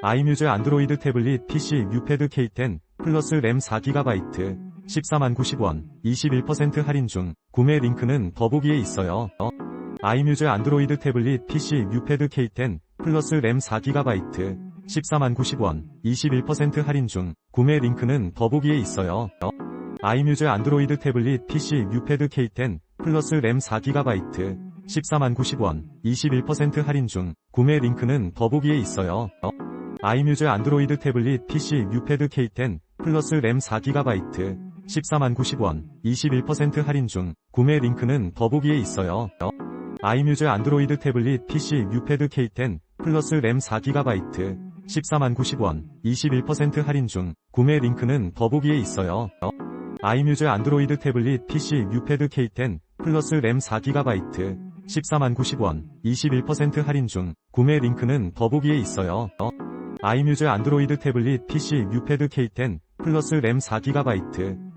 아이뮤즈 안드로이드 태블릿 PC 뮤패드 K10 플러스 램 4GB 14만 90원 21% 할인 중 구매 링크는 더보기에 있어요. 어? 아이뮤즈 안드로이드 태블릿 PC 뮤패드 K10 플러스 램 4GB 14만 90원 21% 할인 중 구매 링크는 더보기에 있어요. 어? 아이뮤즈 안드로이드 태블릿 PC 뮤패드 K10 플러스 램 4GB 14만 90원 21% 할인 중 구매 링크는 더보기에 있어요. 어? 아이뮤즈 안드로이드 태블릿 PC 뮤패드 K10 플러스 램 4GB 14만 90원 21% 할인 중 구매 링크는 더보기에 있어요. 어? 아이뮤즈 안드로이드 태블릿 PC 뮤패드 K10 플러스 램 4GB 14만 90원 21% 할인 중 구매 링크는 더보기에 있어요. 어? 아이뮤즈 안드로이드 태블릿 PC 뮤패드 K10 플러스 램 4GB 14만 90원 21% 할인 중 구매 링크는 더보기에 있어요. 어? 아이뮤즈 안드로이드 태블릿 PC 뮤패드 K10 플러스 램 4GB